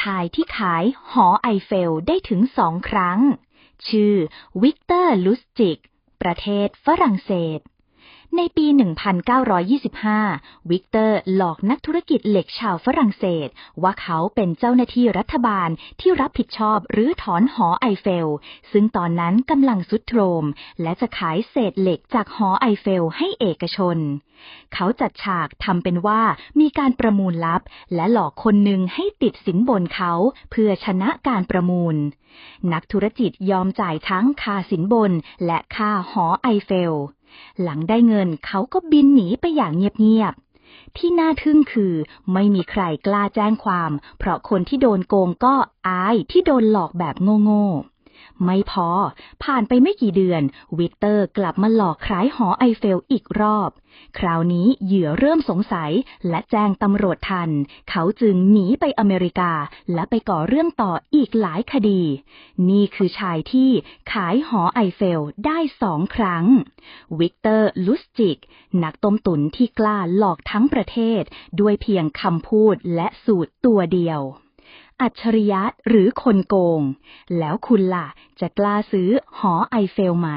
ชายที่ขายหอไอเฟลได้ถึงสองครั้ง ชื่อวิกเตอร์ลุสจิก ประเทศฝรั่งเศส ในปี 1925 วิกเตอร์หลอกนักธุรกิจเหล็กชาวฝรั่งเศส ว่าเขาเป็นเจ้าหน้าที่รัฐบาลที่รับผิดชอบหรือถอนหอไอเฟล ซึ่งตอนนั้นกำลังสุดโทรม และจะขายเศษเหล็กจากหอไอเฟลให้เอกชน เขาจัดฉากทำเป็นว่ามีการประมูลลับ และหลอกคนหนึ่งให้ติดสินบนเขาเพื่อชนะการประมูล นักธุรกิจยอมจ่ายทั้งค่าสินบนและค่าหอไอเฟล หลังได้เงินเขาก็บินหนีไปอย่างเงียบๆ ที่น่าทึ่งคือไม่มีใครกล้าแจ้งความ เพราะคนที่โดนโกงก็อายที่โดนหลอกแบบโง่ๆ ไม่พอ ผ่านไปไม่กี่เดือน วิกเตอร์กลับมาหลอกขายหอไอเฟลอีกรอบ คราวนี้เหยื่อเริ่มสงสัยและแจ้งตำรวจทัน เขาจึงหนีไปอเมริกา และไปก่อเรื่องต่ออีกหลายคดี นี่คือชายที่ขายหอไอเฟลได้สองครั้ง วิกเตอร์ลุสจิก นักต้มตุนที่กล้าหลอกทั้งประเทศ ด้วยเพียงคำพูดและสูตรตัวเดียว อัจฉริยะหรือคนโกง แล้วคุณล่ะจะกล้าซื้อหอไอเฟลไหม